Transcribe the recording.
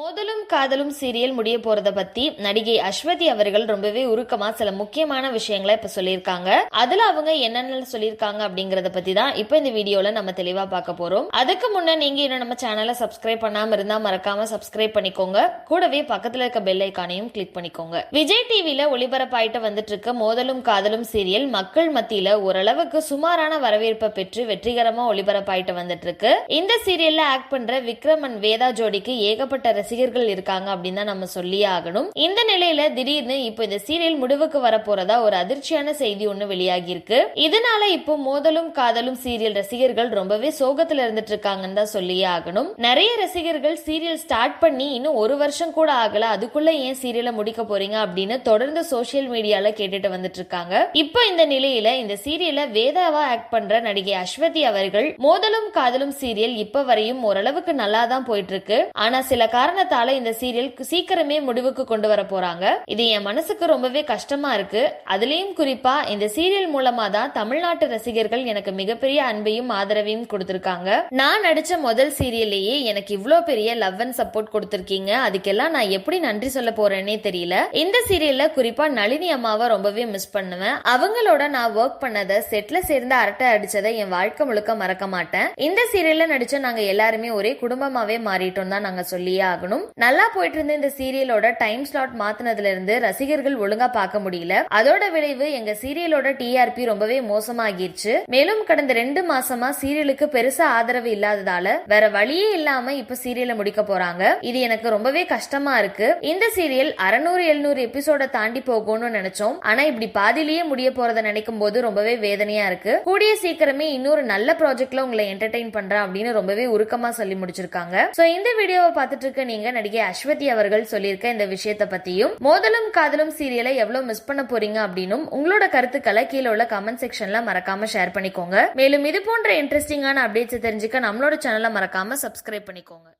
மோதலும் காதலும் சீரியல் முடிய போறத பத்தி நடிகை அஸ்வதி அவர்கள் ரொம்பவே உருக்கமா சில முக்கியமான விஷயங்களை இப்ப சொல்லியிருக்காங்க. அதுல அவங்க என்னென்ன சொல்லியிருக்காங்க அப்படிங்கறத பத்தி தான் இப்ப இந்த வீடியோல நம்ம தெளிவா பார்க்க போறோம். அதுக்கு முன்ன நீங்க இன்னும் நம்ம சேனலை சப்ஸ்கிரைப் பண்ணாம இருந்தா மறக்காம சப்ஸ்கிரைப் பண்ணிக்கோங்க. கூடவே பக்கத்துல இருக்க பெல் ஐக்கானையும் கிளிக் பண்ணிக்கோங்க. விஜய் டிவில ஒளிபரப்பாயிட்டு வந்துட்டு இருக்க மோதலும் காதலும் சீரியல் மக்கள் மத்தியில ஓரளவுக்கு சுமாரான வரவேற்பை பெற்று வெற்றிகரமா ஒளிபரப்பாயிட்டு வந்துட்டு இருக்கு இந்த சீரியல்ல ஆக்ட் பண்ற விக்ரம் அண்ட் வேதா ஜோடிக்கு ஏகப்பட்ட ரசிகர்கள் இருக்காங்க அப்படின்னு தான் நம்ம சொல்லியே ஆகணும். இந்த நிலையில திடீர்னு இப்போ இந்த சீரியல் முடிவுக்கு வர போறதா ஒரு அதிர்ச்சியான செய்தி ஒண்ணு வெளியாகி இருக்கு இதனால இப்போ மோதலும் காதலும் சீரியல் ரசிகர்கள் ரொம்பவே சோகத்துல இருந்துட்டு இருக்காங்கன்னு தான் சொல்லியே ஆகணும். நிறைய ரசிகர்கள் சீரியல் ஸ்டார்ட் பண்ணி இன்னும் ஒரு வருஷம் கூட ஆகல. அதுக்குள்ள ஏன் சீரியலை முடிக்க போறீங்க அப்படின்னு தொடர்ந்து சோசியல் மீடியால கேட்டுட்டு வந்துட்டு இருக்காங்க. இப்போ இந்த நிலையில இந்த சீரியலை வேதாவா ஆக்ட் பண்ற நடிகை அஸ்வதி அவர்கள் மோதலும் காதலும் சீரியல் இப்ப வரையும் ஓரளவுக்கு நல்லா தான் போயிட்டு இருக்கு. ஆனா சில காரணத்தால இந்த சீரியல் சீக்கிரமே முடிவுக்கு கொண்டு வர போறாங்க. இது என் மனசுக்கு ரொம்பவே கஷ்டமா இருக்கு. அதுலயும் குறிப்பா இந்த சீரியல் மூலமா தான் தமிழ்நாட்டு ரசிகர்கள் எனக்கு மிகப்பெரிய அன்பையும் ஆதரவையும் கொடுத்திருக்காங்க. நான் நடிச்ச முதல் சீரியல்லையே எனக்கு இவ்வளோ பெரிய லவ் அண்ட் சப்போர்ட் கொடுத்திருக்கீங்க. அதுக்கெல்லாம் நான் எப்படி நன்றி சொல்ல போறேனே தெரியல. இந்த சீரியல்ல குறிப்பா நளினி அம்மாவை ரொம்பவே மிஸ் பண்ணுவேன். அவங்களோட நான் ஒர்க் பண்ணதை செட்ல சேர்ந்து அரட்டை அடிச்சதை என் வாழ்க்கை முழுக்க மறக்க மாட்டேன். இந்த சீரியல்ல நடிச்ச நாங்க எல்லாருமே ஒரே குடும்பமாவே மாறிட்டோம் தான் நாங்க சொல்லியே ஆகணும். நல்லா போயிட்டு இருந்த இந்த சீரியலோட டைம் ஸ்லாட் மாத்தினதுல இருந்து ரசிகர்கள் ஒழுங்கா பார்க்க முடியல. அதோட விளைவு எங்க சீரியலோட டிஆர்பி ரொம்பவே மோசமாகிருச்சு. மேலும் கடந்த ரெண்டு மாசமா சீரியலுக்கு பெருசா ஆதரவு இல்லாததால வேற வழியே இல்லாம இப்ப சீரியலை முடிக்க போறாங்க. இது எனக்கு ரொம்பவே கஷ்டமா இருக்கு. இந்த சீரியல் அறுநூறு எழுநூறு எபிசோட தாண்டி போகும்னு நினைச்சோம். ஆனா இப்படி பாதிலேயே முடிய போறத நினைக்கும் போது ரொம்பவே வேதனையா இருக்கு. கூடிய சீக்கிரமே இன்னொரு நல்ல ப்ராஜெக்ட்ல உங்களை என்டர்டைன் பண்றேன் அப்படின்னு ரொம்பவே உருக்கமா சொல்லி முடிச்சிருக்காங்க. சோ இந்த வீடியோவை பார்த்துட்டு இருக்க நீங்க நடிகை அஸ்வதி அவர்கள் சொல்லியிருக்க இந்த விஷயத்த பத்தியும் மோதலும் காதலும் சீரியலை எவ்வளவு மிஸ் பண்ண போறீங்க அப்படின்னும் உங்களோட கருத்துக்களை கீழே உள்ள கமெண்ட் செக்ஷன்ல மறக்காம ஷேர் பண்ணிக்கோங்க. மேலும் இது போன்ற இன்ட்ரெஸ்டிங்கான அப்டேட்ஸ் தெரிஞ்சுக்க நம்மளோட சேனலை மறக்காம சப்ஸ்கிரைப் பண்ணிக்கோங்க.